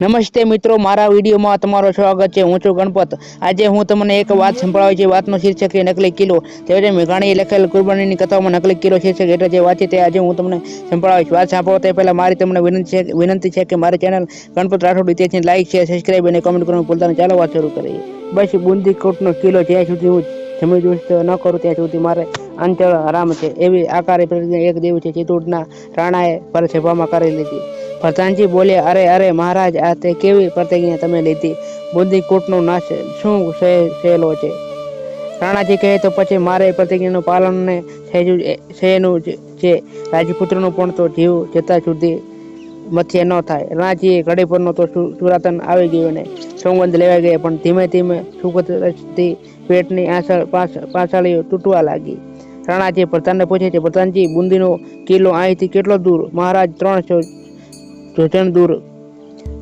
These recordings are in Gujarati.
નમસ્તે મિત્રો, મારા વિડીયોમાં તમારું સ્વાગત છે. હું છું ગણપત. આજે હું તમને એક વાત સંભળાવી છે. વાતનું શીર્ષક છે નકલી કિલ્લો તે છે મેઘાણીએ લખેલ કુરબાનીની કથાઓમાં નકલી કિલો શીર્ષક એટલે જે વાત છે તે આજે હું તમને સંભળાવીશ. વાત સાંભળો તે પહેલાં મારી તમને વિનંતી છે વિનંતી છે કે મારી ચેનલ ગણપત રાઠોડ ઇતિહાસની લાઈક છે સબસ્ક્રાઈબ અને કમેન્ટ કરવાનું ભૂલતા ચાલો વાત શરૂ કરીએ. બસ બુંદી કોટનો કિલ્લો જ્યાં સુધી હું જમી દુષ્ટ ન કરું ત્યાં સુધી મારે અંચળ આરામ છે. એવી આકારે પ્રતિજ્ઞા એક દેવ છે ચિત્તૂરના રાણાએ પર સભામાં કરી લીધી. પ્રધાનજી બોલ્યા અરે અરે, મહારાજ, આ તે કેવી પ્રતિજ્ઞા તમે લીધી? બુદ્ધિકૂટનો કોટનો નાશ શું સહેલો છે? રાણાજી કહે, તો પછી મારે પ્રતિજ્ઞાનું પાલનને સહેજું સહેનું છે. રાજપુત્રનું પણ તો જીવ જતા સુધી મથ્ય ન થાય. રાણાજીએ ઘડી પરનો તો સુરાતન આવી ગયો ને. સોગંદ લેવા ગયા, પણ ધીમે ધીમે સુખદ રસથી પેટની આસળ પાછ- પાછાળીઓ તૂટવા લાગી. રાણાજી પ્રધાનને પૂછે છે, પ્રધાનજી, બુંદીનો કિલ્લો અહીંથી કેટલો દૂર? મહારાજ ત્રણ જોજણ દૂર.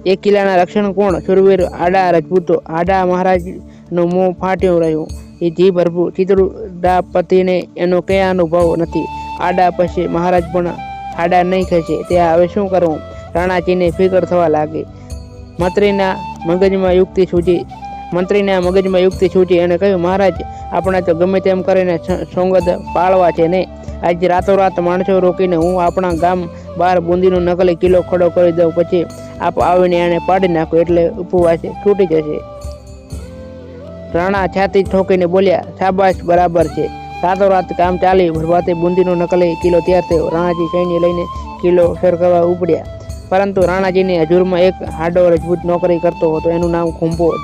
એ કિલ્લાના રક્ષણ કોણ? સુરવીર આડા રજપૂતો. આડા મહારાજનું મોં ફાટ્યું રહ્યું. એ જીભ ભરપૂર. ચિત્રુડાપતિને એનો કયા અનુભવ નથી. આડા પછી મહારાજ પણ આડા નહીં ખસે ત્યાં હવે શું કરવું? રાણાજીને ફિકર થવા લાગી. મંત્રીના મગજમાં યુક્તિ સૂજી. મંત્રીના મગજમાં યુક્તિ સૂજી અને કહ્યું, મહારાજ, આપણે તો ગમે તેમ કરીને સ- પાળવા છે ને. આજે રાતોરાત માણસો રોકીને હું આપણા ગામ બહાર બુંદીનો નકલી કિલ્લો ખડો કરી દઉં પછી આપ આવીને એને પાડી નાખો એટલે ઉપવાસ છૂટી જશે. રાણા છાતી ઠોકીને બોલ્યા, શાબાશ, બરાબર છે. રાતોરાત કામ ચાલી ભરવાતે બુંદીનો નકલી કિલ્લો તૈયાર થયો. રાણાજી સૈન્ય લઈને કિલ્લો સર કરવા ઉપડ્યા. પરંતુ રાણાજીની હજુરમાં એક હાડો રજપૂત નોકરી કરતો હતો, એનું નામ ખુંભો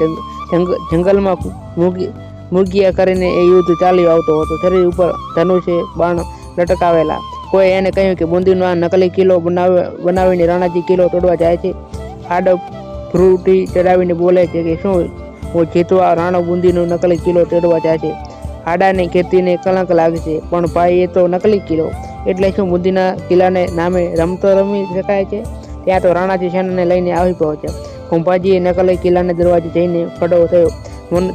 જંગલમાં મુગી, મુગિયા કરીને એ યુદ્ધ ચાલ્યો આવતો હતો. શરીર ઉપર ધનુષ્ય બાણ લટકાવેલા. કોઈ એને કહ્યું કે બુંદીનો આ નકલી કિલ્લો બનાવ, બનાવીને રાણાજી કિલ્લો તોડવા જાય છે. આડ ફ્રૂટી ચડાવીને બોલે છે કે શું, હું જીતવા રાણો બુંદીનો નકલી કિલ્લો તોડવા જાય છે. આડાની ખેતીને કલંક લાગશે પણ ભાઈ એ તો નકલી કિલ્લો. એટલે શું બુંદીના કિલ્લાને નામે રમતો રમી શકાય છે? ત્યાં તો રાણાજી સેનાને લઈને આવી પહોંચ્યા. કુંભાજીએ નકલી કિલ્લાને દરવાજે જઈને ખડો થયો.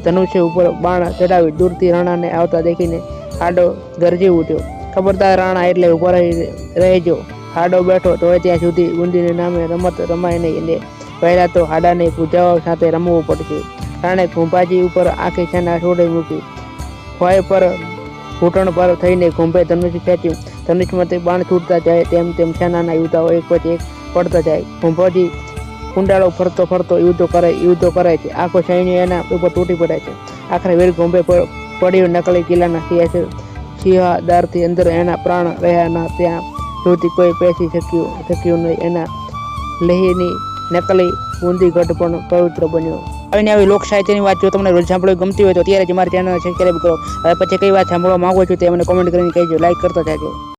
ધનુષ્ય ઉપર બાણ ચડાવી દૂરથી રાણાને આવતા દેખીને હાડો ગરજી ઉઠ્યો. ખબરદાર રાણા એટલે રહી રહેજો. હાડો બેઠો તો ત્યાં સુધી ગુંદીને નામે રમત રમાય નહીં એટલે પહેલાં તો હાડાને પૂજાઓ સાથે રમવું પડશે. રાણે ખુંભાજી ઉપર આખી સેના છોડી મૂકી. ભય પર ઘૂંટણ પર થઈને ખુંભે ધનુષ્ય ખેંચ્યું. ધનુષમાંથી બાણ છૂટતા જાય તેમ તેમ સેનાના યુદ્ધાઓ એક પછી એક પડતા જાય. કુંભાજી કુંડાળો ફરતો ફરતો યુદ્ધો કરે યુદ્ધો કરે છે. આખો સૈન્ય એના ઉપર તૂટી પડે છે. આખરે વીર ગુંભે પડ્યું નકલી કિલ્લાના સિંહાસન સિંહાદારથી અંદર એના પ્રાણ રહ્યા ના ત્યાં સુધી કોઈ પેસી શક્યું શક્યું નહીં. એના લેહીની નકલી બુંદી ગઢ પણ પવિત્ર બન્યો. અને આવી લોક સાહિત્યની વાત જો તમને રોજ સાંભળવી ગમતી હોય તો અત્યારે જ મારી ચેનલ સબસ્ક્રાઈબ કરો. હવે પછી કઈ વાત સાંભળવા માંગો છો તે મને કોમેન્ટ કરીને કહેજો. લાઈક કરતા જાજો.